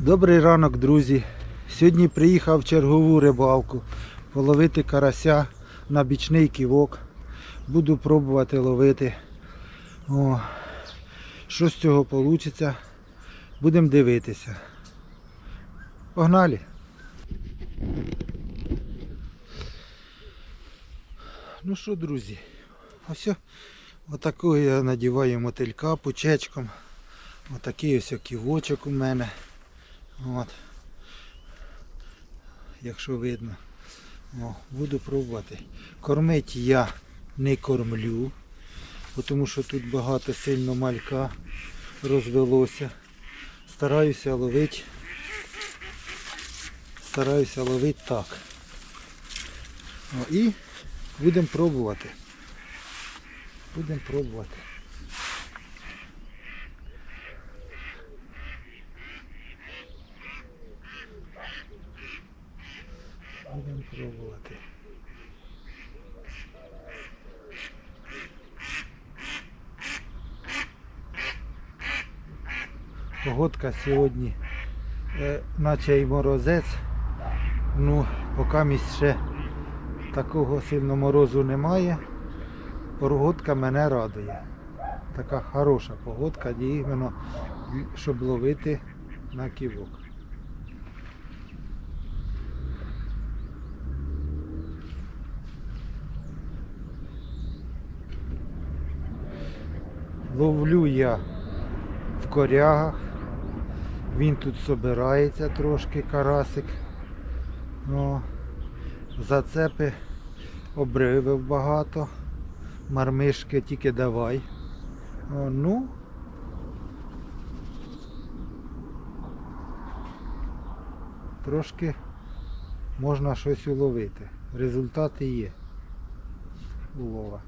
Добрий ранок, друзі. Сьогодні приїхав чергову рибалку половити карася на бічний ківок. Буду пробувати ловити. О, що з цього вийде, будемо дивитися. Погнали! Ну що, друзі, ось отакого я надіваю мотилька пучечком. Отакий ось ківочок у мене. От. Якщо видно. О, буду пробувати. Кормити я не кормлю, тому що тут багато сильно малька розвелося. Стараюся ловити. Стараюся ловити так. О, і будемо пробувати. Будемо пробувати. Будемо пробувати. Погодка сьогодні, е, наче і морозець. Ну, поки місць ще такого сильного морозу немає. Погодка мене радує. Така хороша погодка, іменно, щоб ловити на ківок. Ловлю я в корягах. Він тут собирається трошки карасик. Ну, зацепи обривив багато. Мармишки тільки давай. О, ну. Трошки можна щось уловити. Результати є. Улова.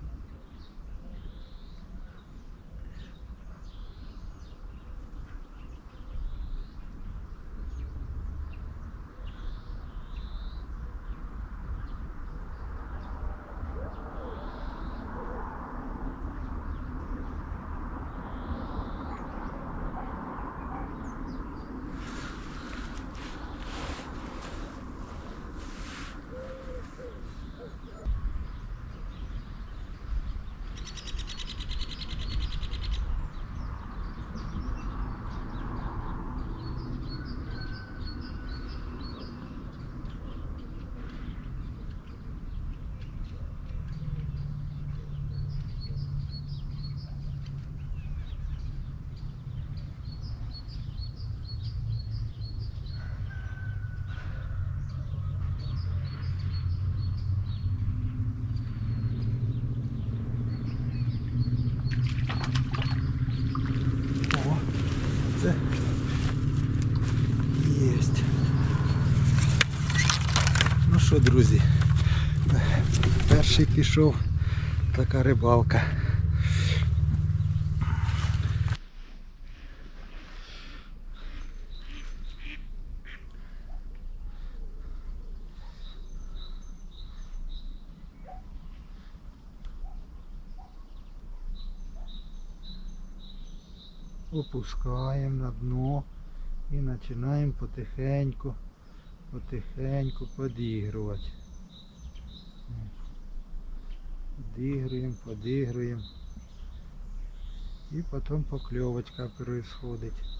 О, це єсть. Ну що, друзі, перший пішов така рибалка. опускаємо на дно і починаємо потихеньку, потихеньку подігрувати. Подігруємо, подігруємо. І потім покльовочка происходить.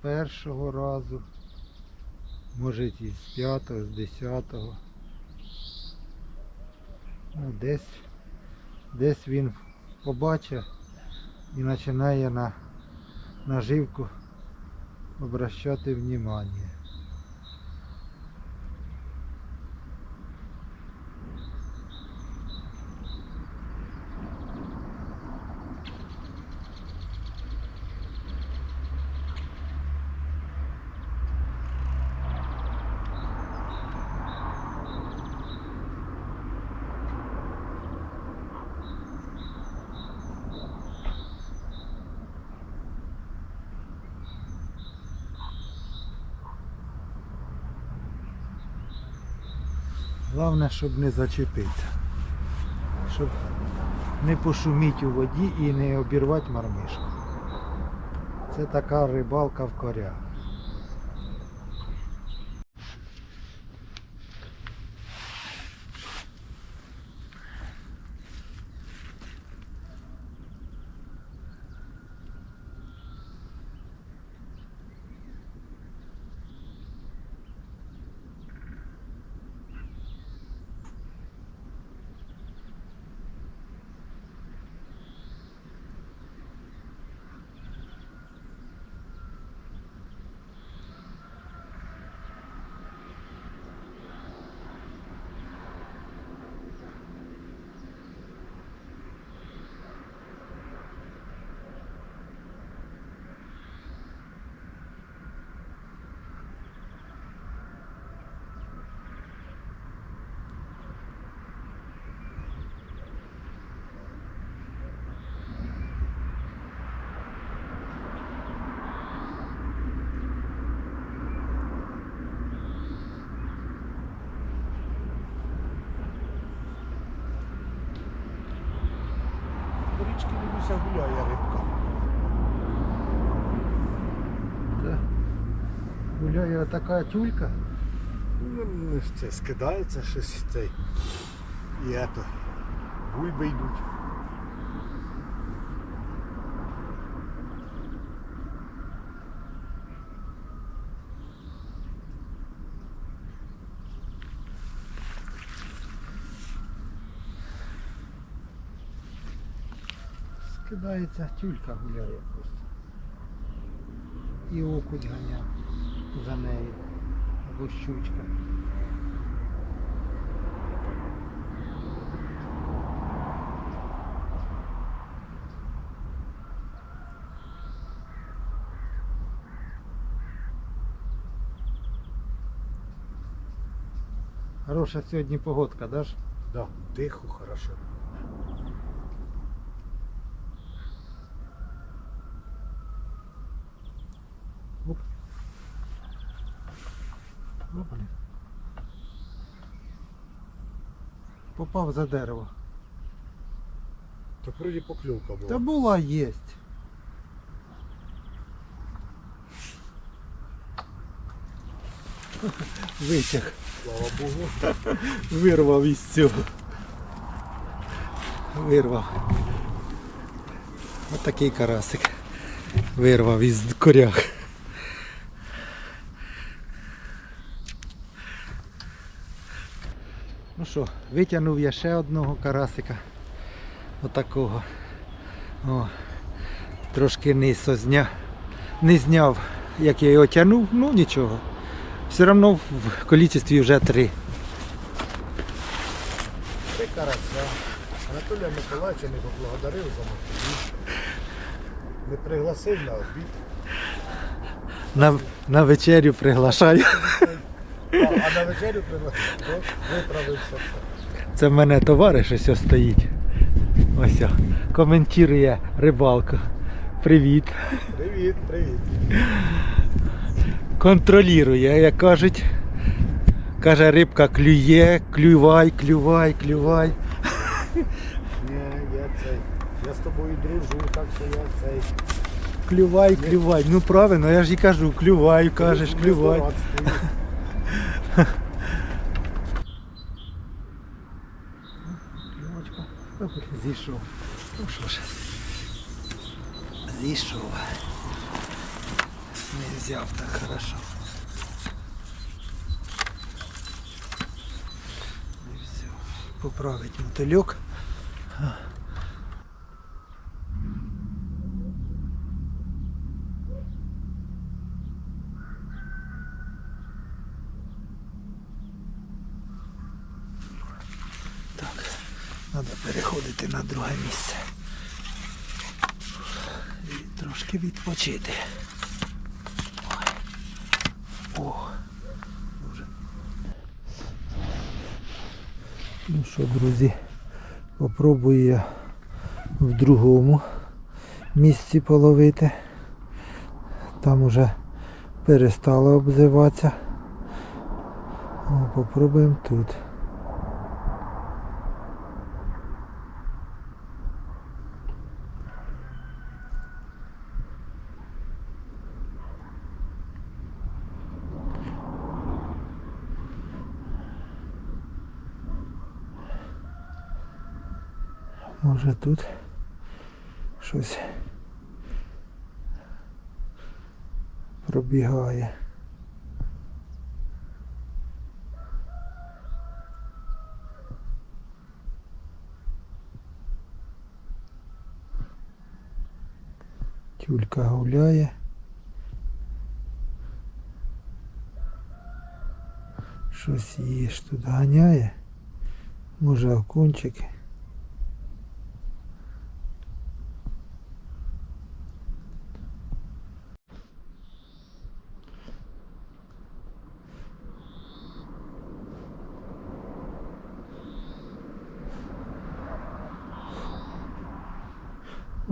Першого разу, може і з п'ятого, з десятого. Ну, десь, десь він побачив і починає на наживку обращати внимание. Головне, щоб не зачепитися. Щоб не пошуміти у воді і не обірвати мармишку. Це така рибалка в корях. Дивлюся гуляє рибка. Це гуляє така тюлька. Ну, Це скидається щось цей. І ето. Бульби йдуть. Скидається, тюлька гуляє просто. І окунь ганяв за нею. Або щучка. Хороша сьогодні погодка, да ж? Да, тихо, хорошо. Попав за дерево. Так вроді покльовка була. Та була єсть. Витяг. Слава Богу. Вирвав із цього. Вирвав. Отакий карасик. Вирвав із корях. Що, витягнув я ще одного карасика. Отакого. О, трошки низ зня... не зняв, як я його тягнув, ну нічого. Все одно в кількості вже три. Ти карася. Анатолія Миколаївича не поблагодарив за мотиві. Не пригласив на обід. На, на вечерю приглашаю. А, а на вечерю пригласив. Виправився все. Це в мене товариш ось стоїть. Ось. Коментує рибалку. Привіт. Привіт, привіт. Контролює, як кажуть. Каже, рибка клює, клювай, клювай, клювай. Ні, я цей. Я з тобою дружу, так що я цей. Клювай, клювай. Ну правильно, я ж і кажу, клювай, кажеш, клювай. Зійшов. Ну що ж. Зійшов. Не так хорошо. Не взяв. Поправить мотильок. На місце. І трошки відпочити. Ну що, друзі, попробую я в другому місці половити. Там уже перестало обзиватися. О, попробуємо тут. Може тут щось пробігає. Тюлька гуляє. Щось її ж тут ганяє. Може окунчики.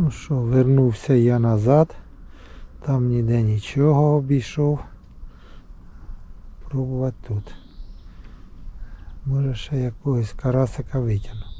Ну що, вернувся я назад. Там ніде нічого обійшов. Пробувати тут. Може ще якогось карасика витягну.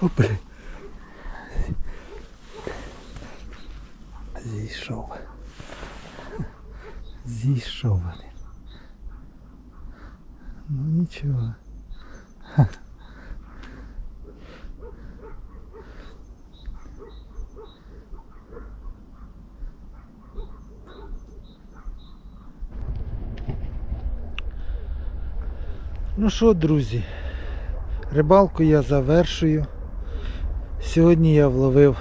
Опри. Зійшов. Зійшов. блін. Ну нічого. Ну що, друзі, рибалку я завершую. Сьогодні я вловив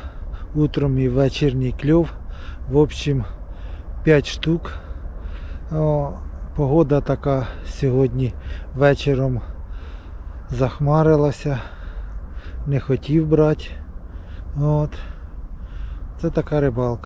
утром і вечірній кльов. В общем, 5 штук. Погода така сьогодні вечором захмарилася. Не хотів брати. От. Це така рибалка.